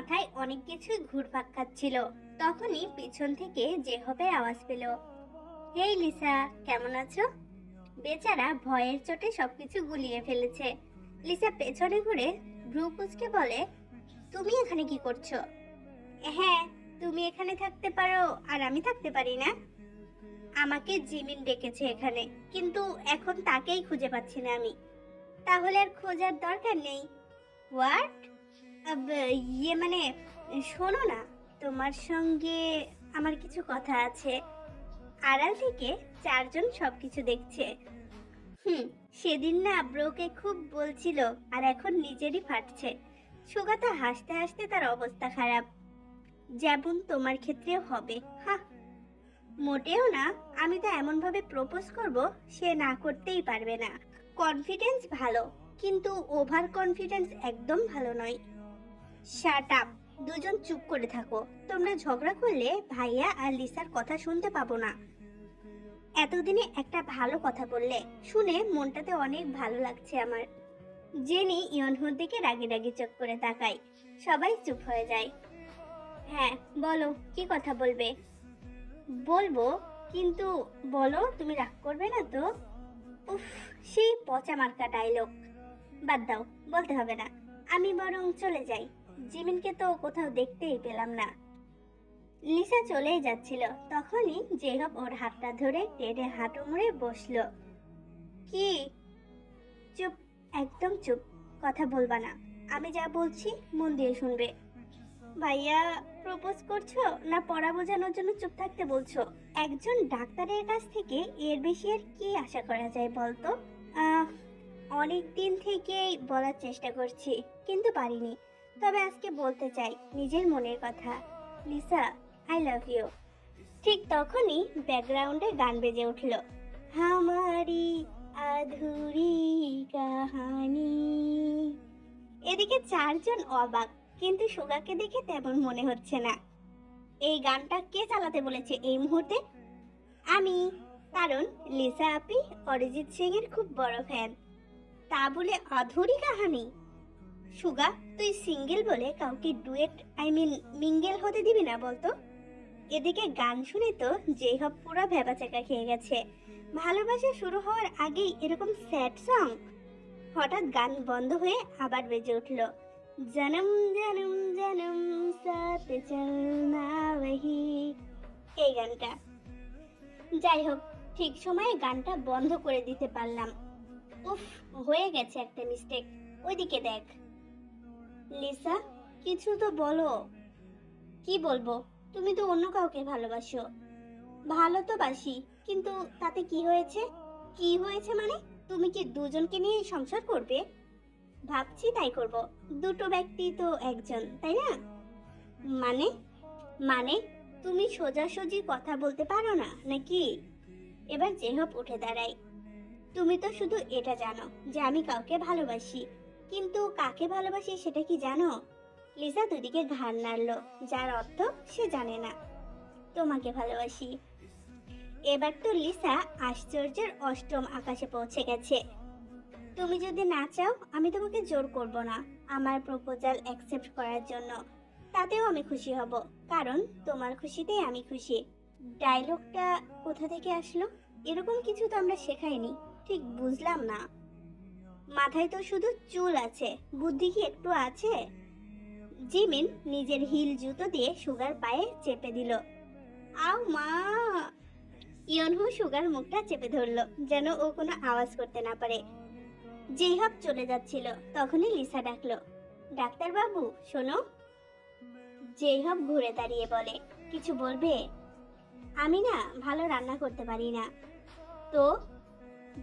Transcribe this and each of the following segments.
মাথায় অনেক কিছুই ঘুরপাক খাচ্ছিল। তখনই পিছন থেকে জেহবের আওয়াজ পেল হেই লিসা, কেমন আছো? বেচারা ভয়ের চোটে সবকিছু গুলিয়ে ফেলেছে। লিসা পেছনে ঘুরে ভ্রু কুচকে বলে, তুমি এখানে কি করছ? হ্যাঁ তুমি এখানে থাকতে পারো, আর আমি থাকতে পারি না। আমাকে জিমিন ডেকেছে এখানে, কিন্তু এখন তাকেই খুঁজে পাচ্ছি না আমি। তাহলে আর খোঁজার দরকার নেই। হোয়াট ইয়ে মানে শোনো না, তোমার সঙ্গে আমার কিছু কথা আছে। আড়াল থেকে চারজন সবকিছু দেখছে। হুম, সেদিন না ব্রোকে খুব বলছিল আর এখন নিজেরই ফাটছে। সুগাতা হাসতে হাসতে তার অবস্থা খারাপ। যেমন তোমার ক্ষেত্রেও হবে হা মোটেও না, আমি তো এমনভাবে প্রপোজ করব, সে না করতেই পারবে না। কনফিডেন্স ভালো, কিন্তু ওভার কনফিডেন্স একদম ভালো নয়। শাট আপ দুজন চুপ করে থাকো। তোমরা ঝগড়া করলে ভাইয়া আর লিসার কথা শুনতে পাবো না। এতদিনে একটা ভালো কথা বললে, শুনে মনটাতে অনেক ভালো লাগছে আমার। জেনি ইয়নহুর দিকে রাগি রাগি চোখ করে তাকায়। সবাই চুপ হয়ে যায়। হ্যাঁ বলো, কি কথা বলবে? বলব, কিন্তু বলো, তুমি রাগ করবে না তো? উফ, সেই পচা মার্কা ডায়লগ বাদ দাও, বলতে হবে না। আমি বরং চলে যাই। জিমিনকে তো কোথাও দেখতেই পেলাম না। লিসা চলেই যাচ্ছিল। তখনই জেহব ওর হাতটা ধরে টেনে হাঁটু মুড়ে বসল। কি? চুপ, একদম চুপ। কথা বলবা না। আমি যা বলছি মন দিয়ে শুনবে। ভাইয়া, প্রপোজ করছ না পড়া বোঝানোর জন্য চুপ থাকতে বলছো? একজন ডাক্তারের কাছ থেকে এর বেশি আর কি আশা করা যায় বলতো? অনেক দিন থেকেই বলার চেষ্টা করছি, কিন্তু পারিনি। তবে আজকে বলতে চাই নিজের মনের কথা। লিসা আই লাভ ইউ ঠিক তখনই ব্যাকগ্রাউন্ডে গান বেজে উঠল। হামারি আধুরি কাহানি। এদিকে চারজন অবাক, কিন্তু সুগাকে দেখে তেমন মনে হচ্ছে না। এই গানটা কে চালাতে বলেছে এই মুহূর্তে? আমি, কারণ লিসা আপি অরিজিৎ সিং এর খুব বড় ফ্যান তা বলে অধুরি কাহানি? সুগা, তুই সিঙ্গেল বলে কাউকে ডুয়েট, আই মিন মিঙ্গেল হতে দিবি না বলতো? এদিকে গান শুনে তো যেই হব পুরো ভেবাচাকা খেয়ে গেছে। ভালোবাসা শুরু হওয়ার আগেই এরকম স্যাড সং? হঠাৎ গান বন্ধ হয়ে আবার বেজে উঠল। জনম জনম জনম, সাথ চলনা ওহি। এই গানটা। যাই হোক, ঠিক সময়ে গানটা বন্ধ করে দিতে পারলাম। উফ, হয়ে গেছে একটা মিস্টেক ওইদিকে দেখ। লিসা, কিছু তো বলো। কি বলব? তুমি তো অন্য কাউকে ভালোবাসো। ভালো তো বাসি, কিন্তু তাতে কি হয়েছে? কি হয়েছে মানে? তুমি কি দুজনকে নিয়ে সংসার করবে? ভাবছি তাই করব। দুটো ব্যক্তি তো একজন, তাই না? মানে? মানে তুমি সোজাসুজি কথা বলতে পারো না, নাকি? এবার জেহব উঠে দাঁড়াই তুমি তো শুধু এটা জানো যে আমি কাউকে ভালোবাসি। কিন্তু কাকে ভালোবাসি সেটা কি জানো? লিসা দুদিকে ঘাড় নাড়লো, যার অর্থ সে জানে না। তোমাকে ভালোবাসি। এবার তো লিসা আশ্চর্যের অষ্টম আকাশে পৌঁছে গেছে। তুমি যদি না চাও, আমি তোমাকে জোর করব না, আমার প্রপোজাল অ্যাকসেপ্ট করার জন্য। তাতেও আমি খুশি হব, কারণ তোমার খুশিতেই আমি খুশি। ডায়লগটা কোথা থেকে আসলো? এরকম কিছু তো আমরা শেখাইনি, ঠিক বুঝলাম না। মাথায় তো শুধু চুল আছে। বুদ্ধি কি একটু আছে? জিমিন নিজের হিল জুতো দিয়ে সুগার পায়ে চেপে দিল। আও মা! ইয়নহু সুগার মুখটা চেপে ধরলো, যেন ও কোনো আওয়াজ করতে না পারে। যেই জেহাব চলে যাচ্ছিল, তখনই লিসা ডাকলো ডাক্তার বাবু শোনো। জেহাব ঘুরে দাঁড়িয়ে বলে, কিছু বলবে? আমি না, ভালো রান্না করতে পারি না। তো?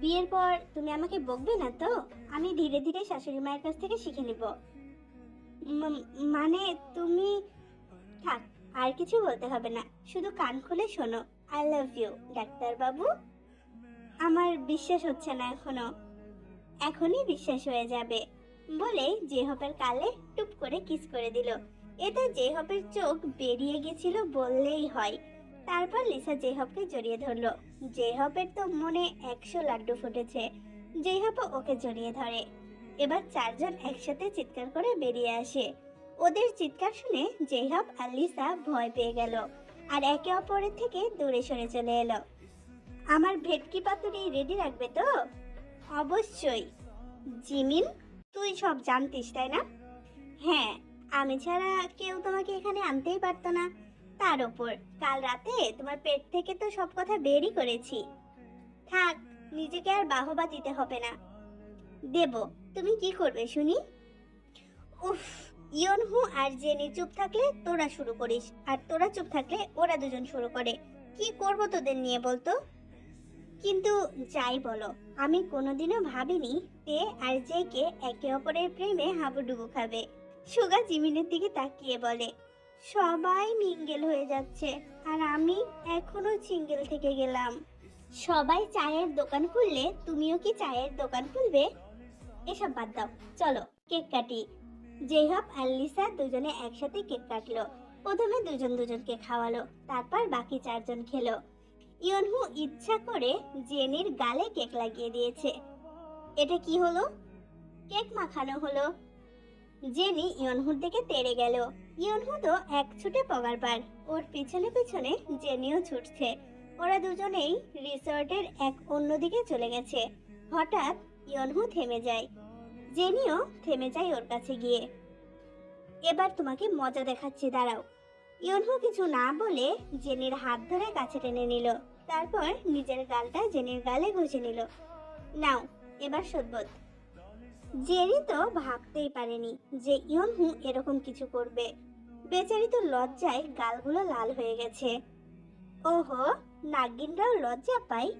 বিয়ের পর তুমি আমাকে বকবে না তো? আমি ধীরে ধীরে শাশুড়ি মায়ের কাছ থেকে শিখে নিব। মানে তুমি থাক, আর কিছু বলতে হবে না। শুধু কান খুলে শোনো। আই লাভ ইউ ডাক্তার বাবু আমার বিশ্বাস হচ্ছে না এখনও। এখনই বিশ্বাস হয়ে যাবে। বলে জেহপের কালে টুপ করে কিস করে দিল। এতে জেহপের চোখ বেরিয়ে গেছিল বললেই হয়। তারপর লিসা জেহবকে জড়িয়ে ধরলো। জেহবের তো মনে একশো লাড্ডু ফুটেছে। জেহব ওকে জড়িয়ে ধরে। এবার চারজন একসাথে চিৎকার করে বেরিয়ে আসে। ওদের চিৎকার শুনে জেহাব আর লিসা ভয় পেয়ে গেল আর একে অপরের থেকে দূরে সরে চলে এলো। আমার ভেটকি পাতুরি রেডি রাখবে তো? অবশ্যই। জিমিন, তুই সব জানতিস, তাই না? হ্যাঁ আমি ছাড়া কেউ তোমাকে এখানে আনতেই পারতো না। তার ওপর কাল রাতে তোমার পেট থেকে তো সব কথা বেরই করেছি। থাক, নিজেকে আর বাহবা দিতে হবে না। দেব, তুমি কি করবে শুনি? উফ ইয়নহু আর জেনি চুপ থাকলে তোরা শুরু করিস, আর তোরা চুপ থাকলে ওরা দুজন শুরু করে। কি করব তোদের নিয়ে বলতো? কিন্তু যাই বলো, আমি কোনোদিনও ভাবিনি তে আর জেকে একে অপরের প্রেমে হাবুডুবু খাবে। সুগা জিমিনের দিকে তাকিয়ে বলে সবাই মিঙ্গেল হয়ে যাচ্ছে আর আমি এখনও সিঙ্গেল থেকে গেলাম। সবাই চায়ের দোকান খুললে তুমিও কি চায়ের দোকান খুলবে? এসব বাদ দাও, চলো, কেক কাটি। জেহব আর লিসা দুজনে একসাথে কেক কাটলো। প্রথমে দুজন দুজনকে খাওয়ালো, তারপর বাকি চারজন খেলো। ইয়নহু ইচ্ছা করে জেনির গালে কেক লাগিয়ে দিয়েছে। এটা কি হলো? কেক মাখানো হলো। জেনি ইয়নহুর দিকে তেড়ে গেল। ইয়নহু তো এক ছুটে পগার পার। ওর পিছনে পিছনে জেনিও ছুটছে। ওরা দুজনেই রিসর্টের এক অন্যদিকে চলে গেছে। হঠাৎ ইয়নহু থেমে যায়। জেনিও থেমে যায় ওর কাছে গিয়ে। এবার তোমাকে মজা দেখাচ্ছি, দাঁড়াও। ইয়নহু কিছু না বলে জেনির হাত ধরে কাছে টেনে নিল। তারপর নিজের গালটা জেনির গালে ঘষে নিল। নাও, এবার সদবোধ জেনি তো ভাবতেই পারেনি যে ইয়নহু এরকম কিছু করবে। বেচারি তো লজ্জায় গালগুলো লাল হয়ে গেছে। ওহো, নাগিনরাও লজ্জা পাই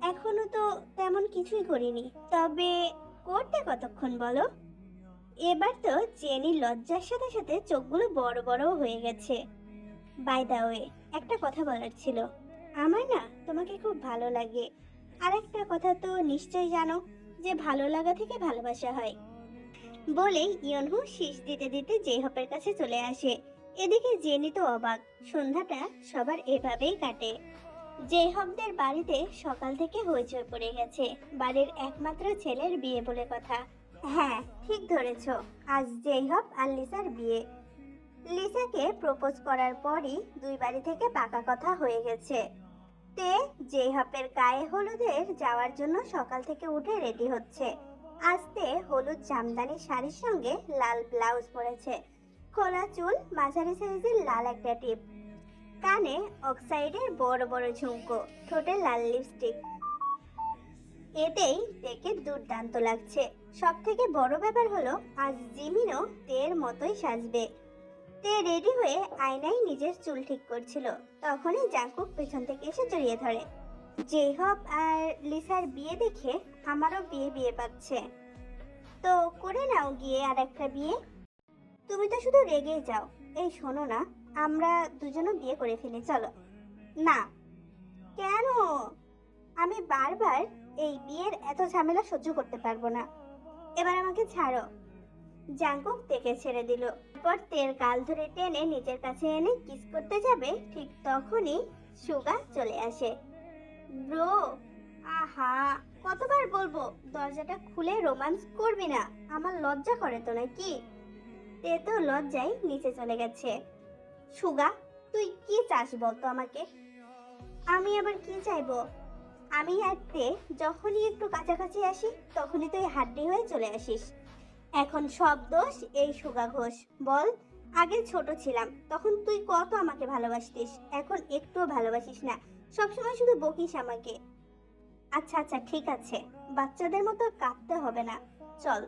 এখনও তো তেমন কিছুই করিনি, তবে করতে কতক্ষণ বলো? এবার তো জেনি লজ্জার সাথে সাথে চোখগুলো বড় বড় হয়ে গেছে। বাই দা ওয়ে একটা কথা বলার ছিল। আমার না তোমাকে খুব ভালো লাগে। আর একটা কথা তো নিশ্চয়ই জানো। যে ভালো লাগা থেকে ভালোবাসা হয়। বলেই ইয়নহু শীষ দিতে দিতে জেহপের কাছে চলে আসে। এদিকে জেনি তো অবাক, সন্ধ্যাটা সবার এভাবেই কাটে। জেহবদের বাড়িতে সকাল থেকে হইচই পড়ে গেছে, বাড়ির একমাত্র ছেলের বিয়ে বলে কথা। হ্যাঁ ঠিক ধরেছ, আজ জেহব আর লিসার বিয়ে। লিসাকে প্রপোজ করার পরই দুই বাড়ি থেকে পাকা কথা হয়ে গেছে। তে জেহপের গায়ে হলুদের যাওয়ার জন্য সকাল থেকে উঠে রেডি হচ্ছে। আজতে হলুদ জামদানি শাড়ির সঙ্গে লাল ব্লাউজ পরেছে। খোলা চুল, মাঝারি সাইজের লাল একটা টিপ। কানে অক্সাইডের বড় বড় ঝুমকো, ঠোঁটে লাল লিপস্টিক। এতেই দেখে দুর্দান্ত লাগছে। সব থেকে বড় ব্যাপার হলো, আজ জিমিনও তের মতোই সাজবে। তে রেডি হয়ে আয়নায় নিজের চুল ঠিক করছিল। তখনই জাঙ্কুক পেছন থেকে এসে জড়িয়ে ধরে। জেহব আর লিসার বিয়ে দেখে আমারও বিয়ে বিয়ে পাচ্ছে। তো করে নাও গিয়ে আর একটা বিয়ে। তুমি তো শুধু রেগেই যাও। এই শোনো না, আমরা দুজনও বিয়ে করে ফেলি, চলো। না। কেন? আমি বারবার এই বিয়ের এত ঝামেলা সহ্য করতে পারব না। এবার আমাকে ছাড়ো। জাঙ্কুক তেকে ছেড়ে দিল। পর তের গাল ধরে টেনে নিজের কাছে এনে কিস করতে যাবে, ঠিক তখনই সুগা চলে আসে। ব্রো, আহা, কতবার বলব, দরজাটা খুলে রোমান্স করবি না, আমার লজ্জা করে তো নাকি? তে তো লজ্জায় নিচে চলে গেছে। সুগা, তুই কি চাস বলতো আমাকে? আমি আবার কি চাইব? আমি আর তে যখনই একটু কাছাকাছি আসি, তখনই তুই হাড্ডি হয়ে চলে আসিস। এখন সব দোষ এই সুগা ঘোষ। বল, আগে ছোট ছিলাম, তখন তুই কত আমাকে ভালোবাসতিস? এখন একটুও ভালোবাসিস না, সবসময় শুধু বকিস আমাকে। আচ্ছা আচ্ছা ঠিক আছে, বাচ্চাদের মতো কাঁদতে হবে না, চল।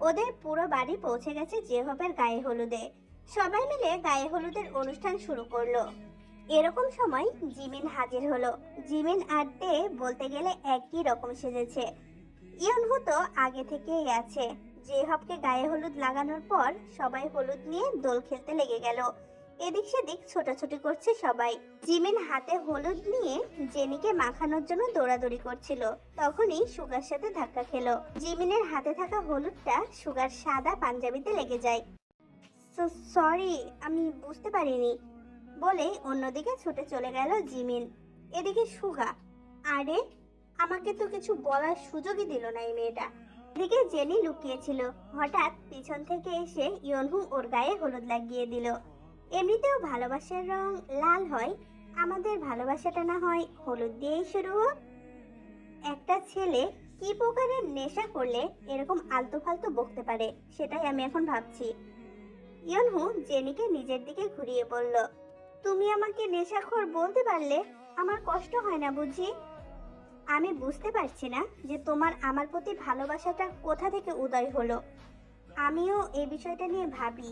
ওদের পুরো বাড়ি পৌঁছে গেছে জেহবের গায়ে হলুদে। সবাই মিলে গায়ে হলুদের অনুষ্ঠান শুরু করল। এরকম সময় জিমিন হাজির হলো। জিমিন আর তে বলতে গেলে একই রকম সেজেছে। ইয়নহু তো আগে থেকেই আছে। জেহবকে গায়ে হলুদ লাগানোর পর সবাই হলুদ নিয়ে দোল খেলতে লেগে গেল। এদিক সেদিক ছোটাছুটি করছে সবাই। জিমিন হাতে হলুদ নিয়ে জেনিকে মাখানোর জন্য দৌড়াদৌড়ি করছিল। তখনই সুগার সাথে ধাক্কা খেলো। জিমিনের হাতে থাকা হলুদটা সুগার সাদা পাঞ্জাবিতে লেগে যায়। সরি, আমি বুঝতে পারিনি, বলেই অন্যদিকে ছুটে চলে গেল জিমিন। এদিকে সুগা, আরে আমাকে তো কিছু বলার সুযোগই দিল না এই মেয়েটা। এদিকে জেনি লুকিয়েছিল। হঠাৎ পিছন থেকে এসে ইয়নহু ওর গায়ে হলুদ লাগিয়ে দিল। এমনিতেও ভালোবাসার রং লাল হয়, আমাদের ভালোবাসাটা না হয় হলুদ দিয়েই শুরু হোক। একটা ছেলে কি প্রকারের নেশা করলে এরকম আলতু ফালতু বকতে পারে, সেটাই আমি এখন ভাবছি। ইয়নহু জেনিকে নিজের দিকে ঘুরিয়ে বলল, তুমি আমাকে নেশাখোর বলতে পারলে আমার কষ্ট হয় না বুঝি? আমি বুঝতে পারছি না যে তোমার আমার প্রতি ভালোবাসাটা কোথা থেকে উদয় হলো। আমিও এই বিষয়টা নিয়ে ভাবি,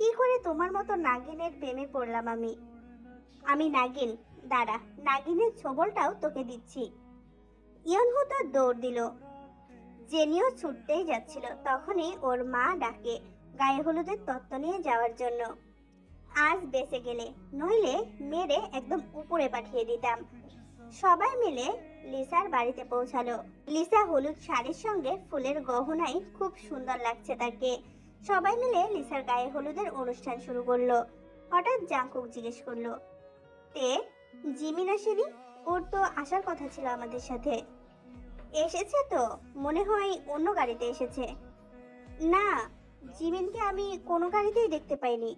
কি করে তোমার মতো নাগিনের প্রেমে পড়লাম আমি? আমি নাগিন, দাঁড়া, নাগিনের ছবলটাও তোকে দিচ্ছি। ইয়নহু তো দৌড় দিল। জেনিও ছুটতেই যাচ্ছিল, তখনই ওর মা ডাকে গায়ে হলুদের তত্ত্ব নিয়ে যাওয়ার জন্য। আজ বেঁচে গেলে, নইলে মেরে একদম উপরে পাঠিয়ে দিতাম। সবাই মিলে লিসার বাড়িতে পৌঁছালো। লিসা হলুদ শাড়ির সঙ্গে ফুলের গহনাই খুব সুন্দর লাগছে তাকে। সবাই মিলে লিসার গায়ে হলুদের অনুষ্ঠান শুরু করল। হঠাৎ জাঙ্কুক জিজ্ঞেস করল, তে জিমিন আসেনি ওর তো আসার কথা ছিল আমাদের সাথে। এসেছে তো, মনে হয় অন্য গাড়িতে এসেছে। না, জিমিনকে আমি কোনো গাড়িতেই দেখতে পাইনি।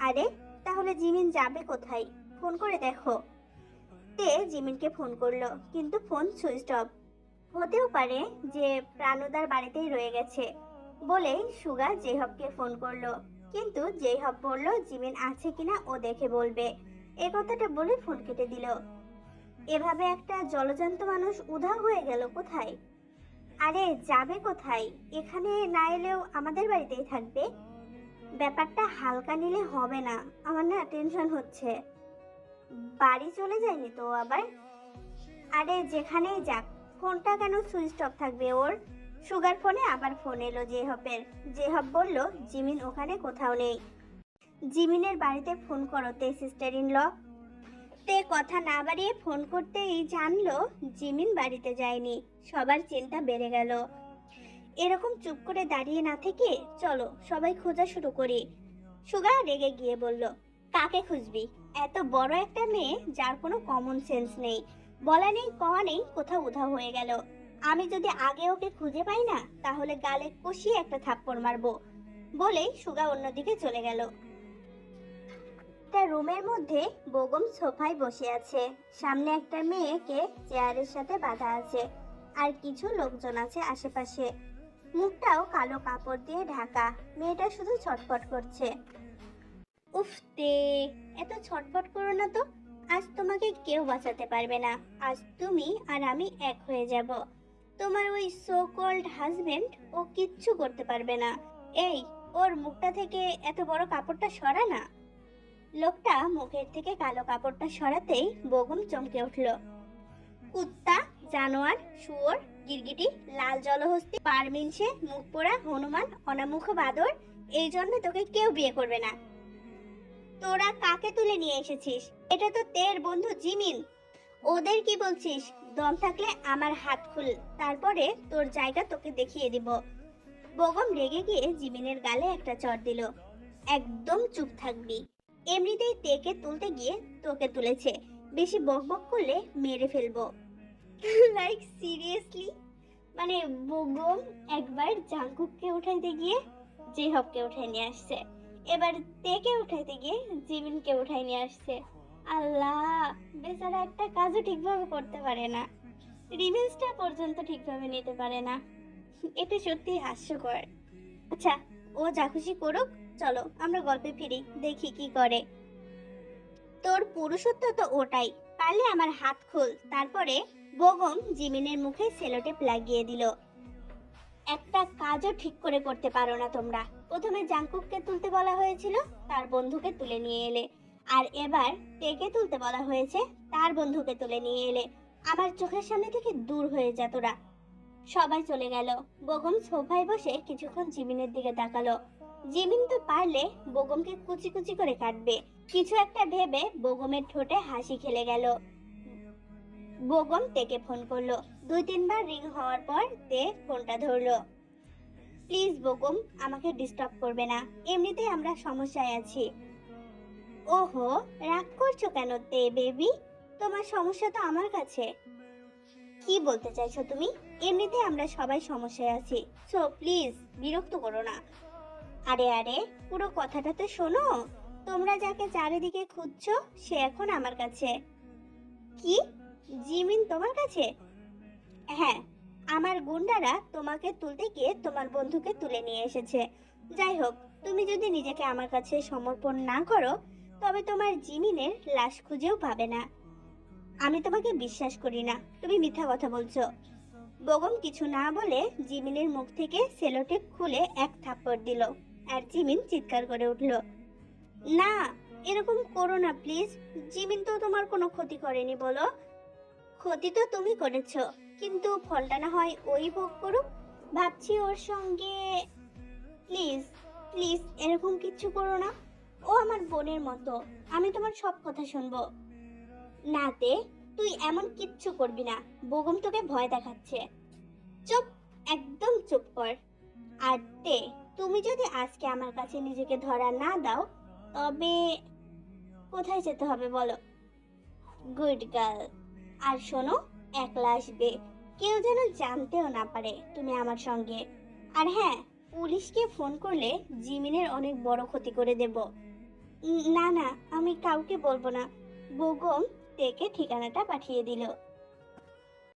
আরে, তাহলে জিমিন যাবে কোথায়? ফোন করে দেখো। তে জিমিনকে ফোন করল, কিন্তু ফোন সুইচ অফ। হতেও পারে যে প্রাণুদার বাড়িতেই রয়ে গেছে বলে সুগা জেহবকে ফোন করল, কিন্তু জেহব বলল, জিমিন আছে কিনা ও দেখে বলবে। এ কথাটা বলে ফোন কেটে দিল। এভাবে একটা জলজান্ত মানুষ উধাও হয়ে গেল কোথায়? আরে, যাবে কোথায়? এখানে না এলেও আমাদের বাড়িতেই থাকবে? ব্যাপারটা হালকা নিলে হবে না, আমার না টেনশন হচ্ছে। বাড়ি চলে যায়নি তো আবার? আরে যেখানেই যাক, ফোনটা কেন সুইচ অফ থাকবে ওর? সুগার ফোনে আবার ফোন এলো জেহবের জেহব বলল, জিমিন ওখানে কোথাও নেই। জিমিনের বাড়িতে ফোন করো তে সিস্টার ইন ল তে কথা না বাড়িয়ে ফোন করতেই জানলো জিমিন বাড়িতে যায়নি। সবার চিন্তা বেড়ে গেল। এরকম চুপ করে দাঁড়িয়ে না থেকে চলো সবাই খোঁজা শুরু করি। সুগা রেগে গিয়ে বলল কাকে খুঁজবি? এত বড় একটা মেয়ে যার কোনো কমন সেন্স নেই। বলা নেই, কওয়া নেই, কোথাও উধাও হয়ে গেল। আমি যদি আগে ওকে খুঁজে পাই না, তাহলে গালে কষিয়ে একটা থাপ্পড় মারবো বলেই সুগা অন্যদিকে চলে গেল। একটা রুমের মধ্যে বগম সোফায় বসে আছে। সামনে একটা মেয়েকে চেয়ারের সাথে বাঁধা আছে আর কিছু লোকজন আছে আশেপাশে। মুখটাও কালো কাপড় দিয়ে ঢাকা। মেয়েটা শুধু ছটফট করছে। উফ তে, এত ছটফট করো না তো। আজ তোমাকে কেউ বাঁচাতে পারবে না। আজ তুমি আর আমি এক হয়ে যাব। তোমার ওই সো কল্ড হাজবেন্ড ও কিচ্ছু করতে পারবে না। এই, ওর মুখটা থেকে এত বড় কাপড়টা সরা না। লোকটা মুখের থেকে কালো কাপড়টা সরাতেই বগম চমকে উঠল। কুত্তা, জানোয়ার, শুয়োর, গিরগিটি, লাল জলহস্তি, পারমিনসে, মুখ পোড়া, হনুমান, অনামুখ বাদর, এই জন্য তোকে কেউ বিয়ে করবে না। তোরা কাকে তুলে নিয়ে এসেছিস? এটা তো তের বন্ধু জিমিন। ওদের কি বলছিস? দম থাকলে আমার হাত খুল, তারপরে তোর জায়গা তোকে দেখিয়ে দিব। বগম রেগে গিয়ে জিমিনের গালে একটা চর দিল। একদম চুপ থাকবি। এমনিতেই তেকে তুলতে গিয়ে তোকে তুলেছে। বেশি বক বক করলে মেরে ফেলব। লাইক সিরিয়াসলি মানে বগম একবার জাঙ্কুককে উঠাইতে গিয়ে জেহবকে উঠাই নিয়ে আসছে। এবার তেকে উঠাইতে গিয়ে জিমিনকে উঠাই নিয়ে আসছে। আল্লাহ, বেচারা একটা কাজও ঠিকভাবে করতে পারে না। রিভেন্সটা পর্যন্ত ঠিকভাবে নিতে পারে না। এটা সত্যি হাস্যকর। আচ্ছা ও যা খুশি করুক, চলো আমরা গল্পে ফিরি, দেখি কি করে। তোর পুরুষত্ব তো ওটাই। পারলে আমার হাত খোল। তারপরে বগম জিমিনের মুখে সেলোটেপ লাগিয়ে দিল। একটা কাজও ঠিক করে করতে পারো না তোমরা। প্রথমে জাঙ্কুককে তুলতে বলা হয়েছিল, তার বন্ধুকে তুলে নিয়ে এলে। আর এবার তেকে তুলতে বলা হয়েছে, তার বন্ধুকে তুলে নিয়ে এলে। আমার চোখের সামনে থেকে দূর হয়ে যা তোরা। সবাই চলে গেল। বগম সোফায় বসে কিছুক্ষণ জিমিনের দিকে তাকালো। জিমিন তো পারলে বগমকে কুচি কুচি করে কাটবে। কিছু একটা ভেবে বগমের ঠোঁটে হাসি খেলে গেল। বগম তেকে ফোন করল। দুই তিনবার রিং হওয়ার পর তে ফোনটা ধরলো। প্লিজ বগম আমাকে ডিস্টার্ব করবে না। এমনিতেই আমরা সমস্যায় আছি। ওহো, রাগ করছ কেন তে বেবি তোমার সমস্যা তো আমার কাছে। কি বলতে চাইছো তুমি? এমনিতে আমরা সবাই সমস্যায় আছি। সো প্লিজ বিরক্ত করো না। আরে আরে, পুরো কথাটা তো শোনো। তোমরা যাকে চারিদিকে খুঁজছো, সে এখন আমার কাছে। কি? জিমিন তোমার কাছে? হ্যাঁ আমার গুন্ডারা তোমাকে তুলতে গিয়ে তোমার বন্ধুকে তুলে নিয়ে এসেছে। যাই হোক তুমি যদি নিজেকে আমার কাছে সমর্পণ না করো, তবে তোমার জিমিনের লাশ খুঁজেও পাবে না। আমি তোমাকে বিশ্বাস করি না, তুমি মিথ্যা কথা বলছো। বগম কিছু না বলে জিমিনের মুখ থেকে সেলোটেপ খুলে এক থাপ্পড় দিল, আর জিমিন চিৎকার করে উঠল, না, এরকম করো না, প্লিজ। জিমিন তো তোমার কোনো ক্ষতি করেনি বলো। ক্ষতি তো তুমি করেছ। কিন্তু ফলটা না হয় ওই ভোগ করুক। ভাবছি ওর সঙ্গে প্লিজ প্লিজ এরকম কিচ্ছু করো না। ও আমার বোনের মতো, আমি তোমার সব কথা শুনব। না তে, তুই এমন কিচ্ছু করবি না, বগম তোকে ভয় দেখাচ্ছে। চুপ, একদম চুপ কর। আর তে, তুমি যদি আজকে আমার কাছে নিজেকে ধরা না দাও, তবে কোথায় যেতে হবে বলো? গুড গার্ল আর শোনো একলা আসবে। কেউ যেন জানতেও না পারে তুমি আমার সঙ্গে। আর হ্যাঁ পুলিশকে ফোন করলে জিমিনের অনেক বড় ক্ষতি করে দেব। না না, আমি কাউকে বলব না। বগম থেকে ঠিকানাটা পাঠিয়ে দিল।